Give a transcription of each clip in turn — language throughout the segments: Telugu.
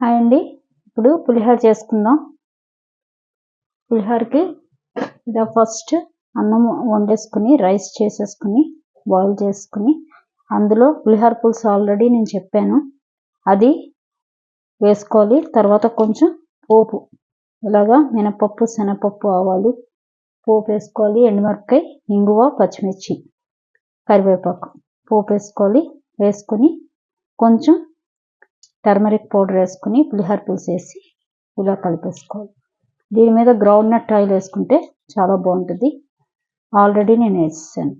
హాయ్ అండి. ఇప్పుడు పులిహోర చేసుకుందాం. పులిహోరకి ఇలా ఫస్ట్ అన్నం వండేసుకుని రైస్ చేసేసుకుని బాయిల్ చేసుకుని అందులో పులిహోర పులుసు ఆల్రెడీ నేను చెప్పాను. అది వేసుకోవాలి. తర్వాత కొంచెం పోపు. ఇలాగా మినపప్పు శనగపప్పు ఆవాలు పోపు వేసుకోవాలి. ఎండుమిరపకాయ ఇంగువ పచ్చిమిర్చి కరివేపాకు. పోపు వేసుకోవాలి. వేసుకొని కొంచెం టర్మరిక్ పౌడర్ వేసుకుని పులిహోర పులుసు వేసి ఇలా కలిపేసుకోవాలి. దీని మీద గ్రౌండ్ నట్ ఆయిల్ వేసుకుంటే చాలా బాగుంటుంది. ఆల్రెడీ నేను వేసాను.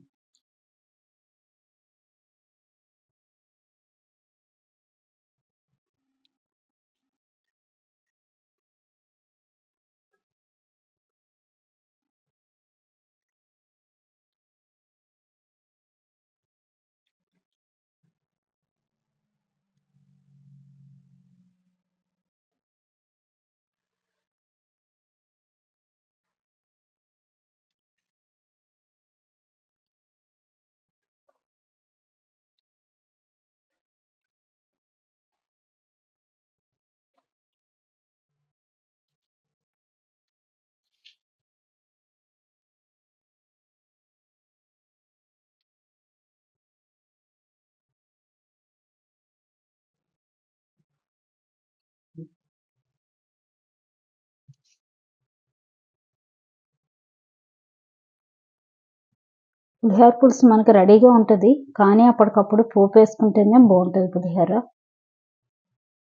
పులిహోర పులుసు మనకి రెడీగా ఉంటుంది కానీ అప్పటికప్పుడు పోపు వేసుకుంటేనే బాగుంటుంది పులిహోర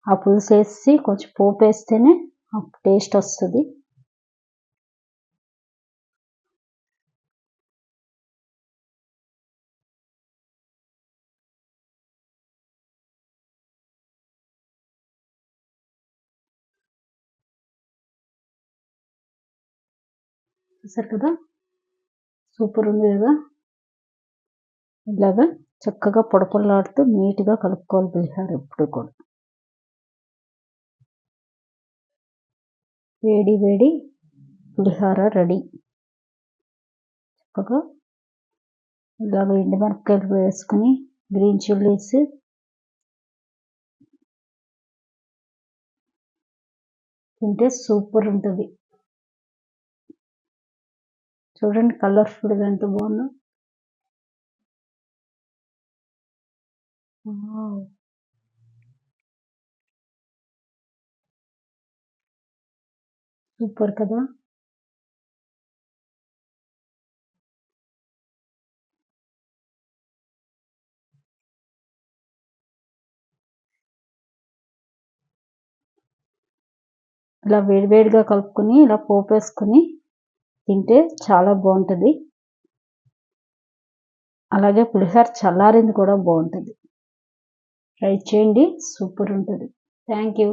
ఆ పులుసు వేసి కొంచెం పోపు వేస్తేనే టేస్ట్ వస్తుంది. చూసారు కదా? సూపర్ ఉంది కదా? ఇలాగా చక్కగా పొడపొడలాడుతూ నీట్గా కలుపుకోవాలి పులిహార ఎప్పుడు కూడా. వేడి వేడి పులిహోర రెడీ. చక్కగా ఇలాగ ఎండుమిరపకాయలు వేసుకుని గ్రీన్ చిల్లీస్ తింటే సూపర్ ఉంటుంది. చూడండి కలర్ఫుల్గా ఎంత బాగుందో. సూపర్ కదా ఇలా వేడివేడిగా కలుపుకొని ఇలా పోపేసుకొని తింటే చాలా బాగుంటుంది. అలాగే పులిహోర చల్లారింది కూడా బాగుంటుంది. ట్రై చేయండి. సూపర్ ఉంటుంది. Thank you